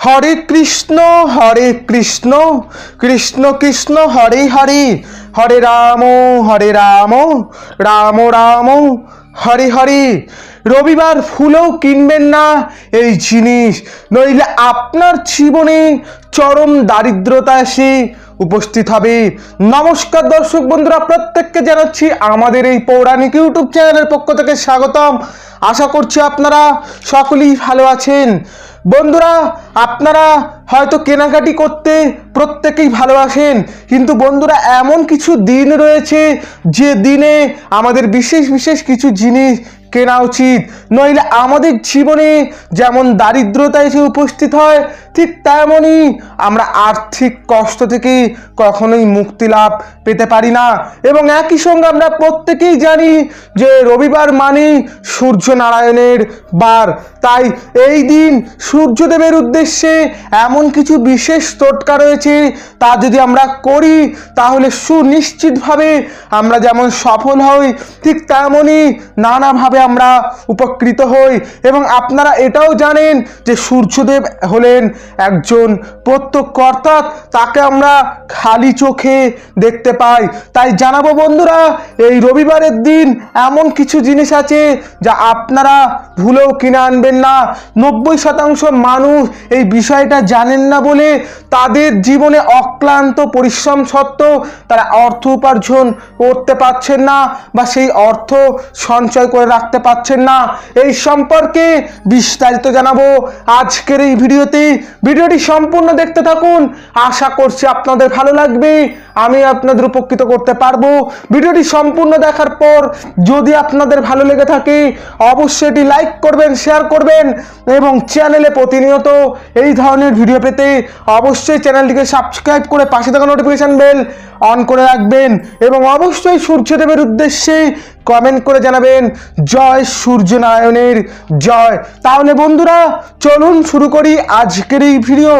হরে কৃষ্ণ হরে কৃষ্ণ কৃষ্ণ কৃষ্ণ, হরে হরে হরে রাম হরে রাম রাম রাম, হরে হরে। রবিবার ফুলও কিনবেন না এই জিনিস, নইলে আপনার জীবনে চরম দারিদ্রতা এসে উপস্থিত হবে। নমস্কার দর্শক বন্ধুরা, প্রত্যেককে জানাচ্ছি আমাদের এই পৌরাণিক ইউটিউব চ্যানেলের পক্ষ থেকে স্বাগতম। আশা করছি আপনারা সকলেই ভালো আছেন। বন্ধুরা, আপনারা হয়তো কেনাকাটি করতে প্রত্যেকেই ভালোবাসেন, কিন্তু বন্ধুরা, এমন কিছু দিন রয়েছে যে দিনে আমাদের বিশেষ বিশেষ কিছু জিনিস কেনা উচিত। নইলে আমাদের জীবনে যেমন দারিদ্রতা এসে উপস্থিত হয়, ঠিক তেমনই আমরা আর্থিক কষ্ট থেকে কখনোই মুক্তি লাভ পেতে পারি না। এবং একই সঙ্গে আমরা প্রত্যেকেই জানি যে রবিবার মানেই সূর্য নারায়ণের বার। তাই এই দিন সূর্যদেবের উদ্দেশ্যে এমন কিছু বিশেষ টোটকা রয়েছে তা যদি আমরা করি, তাহলে সুনিশ্চিতভাবে আমরা যেমন সফল হই, ঠিক তেমনই নানাভাবে আমরা উপকৃত হই। এবং আপনারা এটাও জানেন যে সূর্যদেব হলেন একজন প্রত্যক্ষ অর্থাৎ তাকে আমরা খালি চোখে দেখতে পাই। তাই জানাব বন্ধুরা, এই রবিবারের দিন এমন কিছু জিনিস আছে যা আপনারা ভুলেও কিনে আনবেন না। নব্বই শতাংশ মানুষ এই বিষয়টা জানেন না বলে তাদের জীবনে অক্লান্ত পরিশ্রম সত্ত্বেও তারা অর্থ উপার্জন করতে পারছেন না বা সেই অর্থ সঞ্চয় করে রাখতে পারছেন না। এই সম্পর্কে বিস্তারিত জানাব আজকের এই ভিডিওতে। ভিডিওটি সম্পূর্ণ দেখতে থাকুন। আশা করছি আপনাদের ভালো লাগবে। আমি আপনাদের উপকৃত করতে পারব। ভিডিওটি সম্পূর্ণ দেখার পর যদি আপনাদের ভালো লেগে থাকে, অবশ্যই এটি লাইক করবেন, শেয়ার করবেন এবং চ্যানেলে প্রতিনিয়ত এই ধরনের ভিডিও পেতে অবশ্যই চ্যানেলটিকে সাবস্ক্রাইব করে পাশে থাকা নোটিফিকেশান বেল অন করে রাখবেন এবং অবশ্যই সূর্যদেবের উদ্দেশ্যে কমেন্ট করে জানাবেন। জয় সূর্যনারায়ণের জয়। তাহলে বন্ধুরা চলুন শুরু করি আজকের এই ভিডিও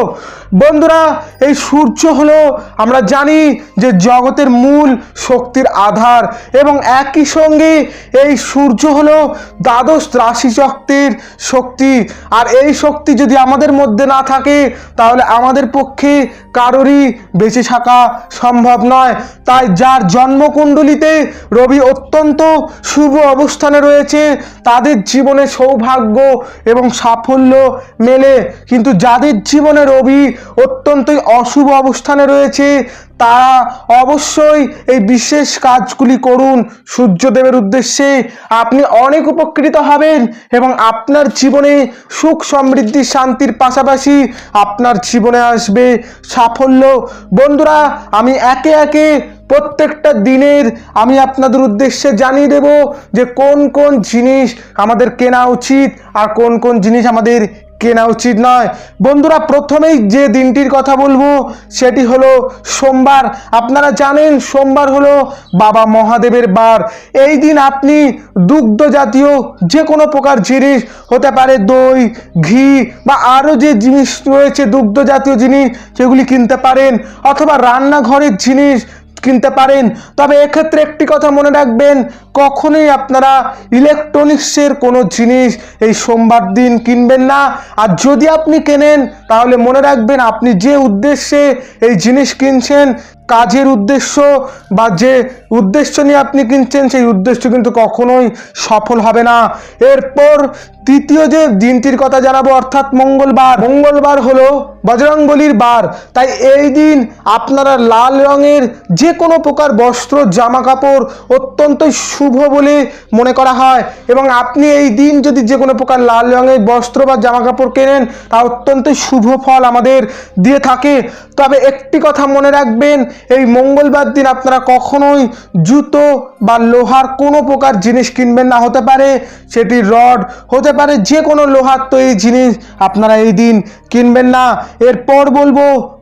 বন্ধুরা, এই সূর্য হলো, আমরা জানি যে জগতের মূল শক্তির আধার এবং একই সঙ্গে এই সূর্য হলো দ্বাদশ রাশি চক্রের শক্তি। আর এই শক্তি যদি আমাদের মধ্যে না থাকে, তাহলে আমাদের পক্ষে কারোরই বেঁচে থাকা সম্ভব নয়। তাই যার জন্মকুণ্ডলিতে রবি অত্যন্ত শুভ অবস্থানে রয়েছে, তাদের জীবনে সৌভাগ্য এবং সাফল্য মেলে। কিন্তু যাদের জীবনে রবি অত্যন্তই অশুভ অবস্থানে রয়েছে। তারা অবশ্যই এই বিশেষ কাজগুলি করুন। সূর্যদেবের উদ্দেশ্যে আপনি অনেক উপকৃত হবেন এবং আপনার জীবনে সুখ সমৃদ্ধি, শান্তির পাশাপাশি আপনার জীবনে আসবে সাফল্য। বন্ধুরা, আমি একে একে প্রত্যেকটা দিনের আমি আপনাদের উদ্দেশ্যে জানিয়ে দেব যে কোন কোন জিনিস আমাদের কেনা উচিত আর কোন কোন জিনিস আমাদের কেনা উচিত নয়। বন্ধুরা, প্রথমেই যে দিনটির কথা বলব, সেটি হলো সোমবার। আপনারা জানেন, সোমবার হলো বাবা মহাদেবের বার। এই দিন আপনি দুগ্ধ জাতীয় যে কোনো প্রকার জিনিস, হতে পারে দই, ঘি, বা আরও যে জিনিস রয়েছে দুগ্ধ জাতীয় জিনিস, সেগুলি কিনতে পারেন। অথবা রান্নাঘরের জিনিস কিনতে পারেন। তবে এক্ষেত্রে একটি কথা মনে রাখবেন, কখনোই আপনারা ইলেকট্রনিক্সের কোনো জিনিস এই সোমবার দিন কিনবেন না। আর যদি আপনি কেনেন, তাহলে মনে রাখবেন আপনি যে উদ্দেশ্যে এই জিনিস কিনছেন কাজের উদ্দেশ্য বা যে উদ্দেশ্য নিয়ে আপনি কিনছেন, সেই উদ্দেশ্য কিন্তু কখনোই সফল হবে না। এরপর তৃতীয় যে দিনটির কথা জানাব, অর্থাৎ মঙ্গলবার। মঙ্গলবার হলো বজরঙ্গলির বার। তাই এই দিন আপনারা লাল রঙের যে কোনো প্রকার বস্ত্র জামা কাপড় অত্যন্তই শুভ বলে মনে করা হয়। এবং আপনি এই দিন যদি যে কোনো প্রকার লাল রঙের বস্ত্র বা জামা কাপড় কেনেন, তা অত্যন্তই শুভ ফল আমাদের দিয়ে থাকে। তবে একটি কথা মনে রাখবেন এই মঙ্গলবার দিন আপনারা কখনোই জুতো বা লোহার কোনো প্রকার জিনিস কিনবেন না। হতে পারে সেটি রড, হতে পারে যে কোনো লোহার তৈরি জিনিস আপনারা এই দিন কিনবেন না। এরপর বলব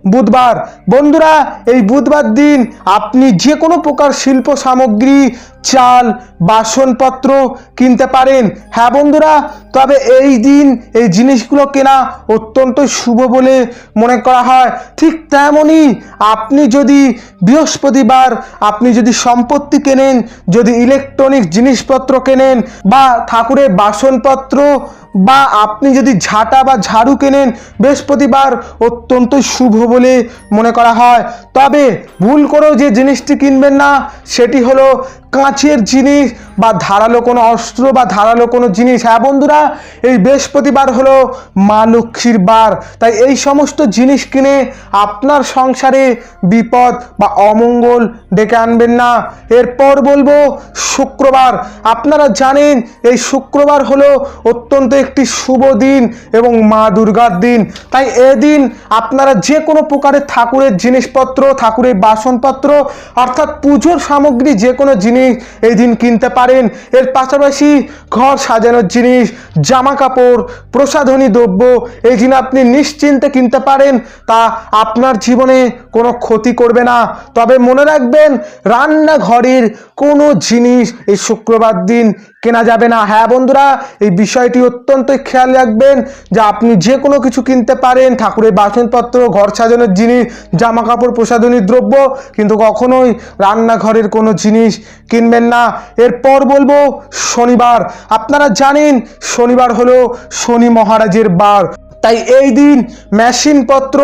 বুধবার। বন্ধুরা, এই বুধবার দিন আপনি যে কোনো প্রকার শিল্প সামগ্রী, চাল, বাসনপত্র কিনতে পারেন। হ্যাঁ বন্ধুরা, তবে এই দিন এই জিনিসগুলো কেনা অত্যন্ত শুভ বলে মনে করা হয়। ঠিক তেমনই আপনি যদি বৃহস্পতিবার আপনি যদি সম্পত্তি কেনেন, যদি ইলেকট্রনিক জিনিসপত্র কেনেন বা ঠাকুরের বাসনপত্র বা আপনি যদি ঝাঁটা বা ঝাড়ু কেনেন বৃহস্পতিবার অত্যন্ত শুভ বলে মনে করা হয়। তবে ভুল করেও যে জিনিসটি কিনবেন না, সেটি হলো কাঁচের জিনিস বা ধারালো কোনো অস্ত্র বা ধারালো কোনো জিনিস। হ্যাঁ বন্ধুরা, এই বৃহস্পতিবার হলো মা লক্ষ্মীর বার। তাই এই সমস্ত জিনিস কিনে আপনার সংসারে বিপদ বা অমঙ্গল ডেকে আনবেন না। এরপর বলব শুক্রবার। আপনারা জানেন, এই শুক্রবার হলো অত্যন্ত একটি শুভ দিন এবং মা দুর্গার দিন। তাই এদিন আপনারা যে কোনো প্রকারের ঠাকুরের জিনিসপত্র, ঠাকুরের বাসনপত্র, অর্থাৎ পুজোর সামগ্রী যে কোনো জিনিস এই দিন কিনতে পারেন। এর পাশাপাশি ঘর সাজানোর জিনিস জামা কাপড় প্রসাধনী দ্রব্য এই দিন আপনি নিশ্চিন্তে কিনতে পারেন। তা আপনার জীবনে কোনো ক্ষতি করবে না। তবে মনে রাখবেন, রান্নাঘরের কোনো জিনিস এই শুক্রবার দিন কেনা যাবে না। হ্যাঁ বন্ধুরা, এই বিষয়টি অত্যন্ত খেয়াল রাখবেন যে আপনি যে কোনো কিছু কিনতে পারেন, ঠাকুরের বাসনপত্র, ঘর সাজানোর জিনিস জামা কাপড় প্রসাধনী দ্রব্য, কিন্তু কখনোই রান্নাঘরের কোনো জিনিস কিনবেন না। এরপর বলব, শনিবার। আপনারা জানেন, শনিবার হলো শনি মহারাজের বার। তাই এই দিন মেশিনপত্র,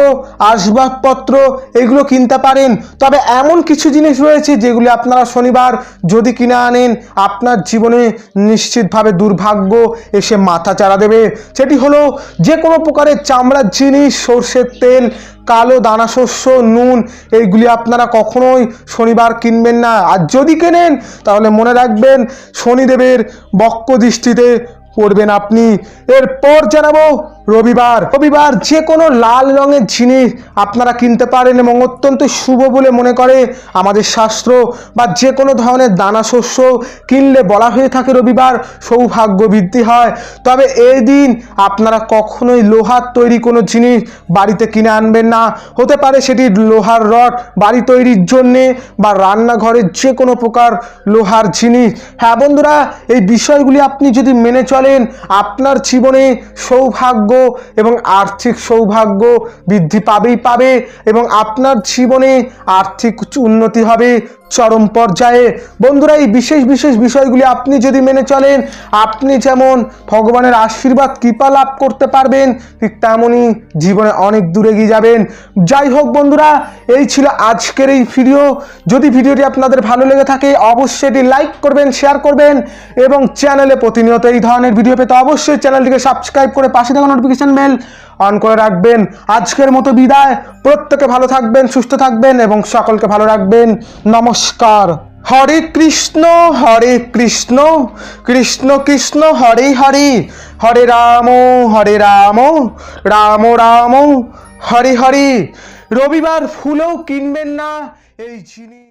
আসবাবপত্র এগুলো কিনতে পারেন। তবে এমন কিছু জিনিস রয়েছে যেগুলি আপনারা শনিবার যদি কিনে আনেন, আপনার জীবনে নিশ্চিতভাবে দুর্ভাগ্য এসে মাথা চারা দেবে। সেটি হলো যে কোনো প্রকারের চামড়ার জিনিস সর্ষের তেল, কালো দানা শস্য নুন, এইগুলি আপনারা কখনোই শনিবার কিনবেন না। আর যদি কেনেন, তাহলে মনে রাখবেন শনিদেবের বক্ষ দৃষ্টিতে পড়বেন আপনি। এরপর জানাব রবিবার। রবিবার যে কোনো লাল রঙের জিনিস আপনারা কিনতে পারেন এবং অত্যন্ত শুভ বলে মনে করে আমাদের শাস্ত্র বা যে কোনো ধরনের দানা শস্য কিনলে বলা হয়ে থাকে রবিবার সৌভাগ্য বৃদ্ধি হয়। তবে এই দিন আপনারা কখনোই লোহার তৈরি কোনো জিনিস বাড়িতে কিনে আনবেন না। হতে পারে সেটি লোহার রড বাড়ি তৈরির জন্যে বা রান্নাঘরের যে কোনো প্রকার লোহার জিনিস। হ্যাঁ বন্ধুরা, এই বিষয়গুলি আপনি যদি মেনে চলেন, আপনার জীবনে সৌভাগ্য এবং আর্থিক সৌভাগ্য বৃদ্ধি পাবেই পাবে এবং আপনার জীবনে আর্থিক উন্নতি হবে চরম পর্যায়ে। বন্ধুরা, এই বিশেষ বিশেষ বিষয়গুলি আপনি যদি মেনে চলেন, আপনি যেমন ভগবানের আশীর্বাদ, কৃপা লাভ করতে পারবেন, ঠিক তেমনই জীবনে অনেক দূরে এগিয়ে যাবেন। যাই হোক বন্ধুরা, এই ছিল আজকের এই ভিডিও। যদি ভিডিওটি আপনাদের ভালো লেগে থাকে, অবশ্যই এটি লাইক করবেন, শেয়ার করবেন এবং চ্যানেলে প্রতিনিয়ত এই ধরনের ভিডিও পেতে অবশ্যই চ্যানেলটিকে সাবস্ক্রাইব করে পাশে থাকা নোটিফিকেশন বেল অন করে রাখবেন। আজকের মতো বিদায়। প্রত্যেকে ভালো থাকবেন, সুস্থ থাকবেন এবং সকলকে ভালো রাখবেন। নমস্কার। হরে কৃষ্ণ হরে কৃষ্ণ কৃষ্ণ কৃষ্ণ, হরে হরে। হরে রাম হরে রাম রাম রাম, হরে হরে। রবিবার ফুলও কিনবেন না, এই জিনিস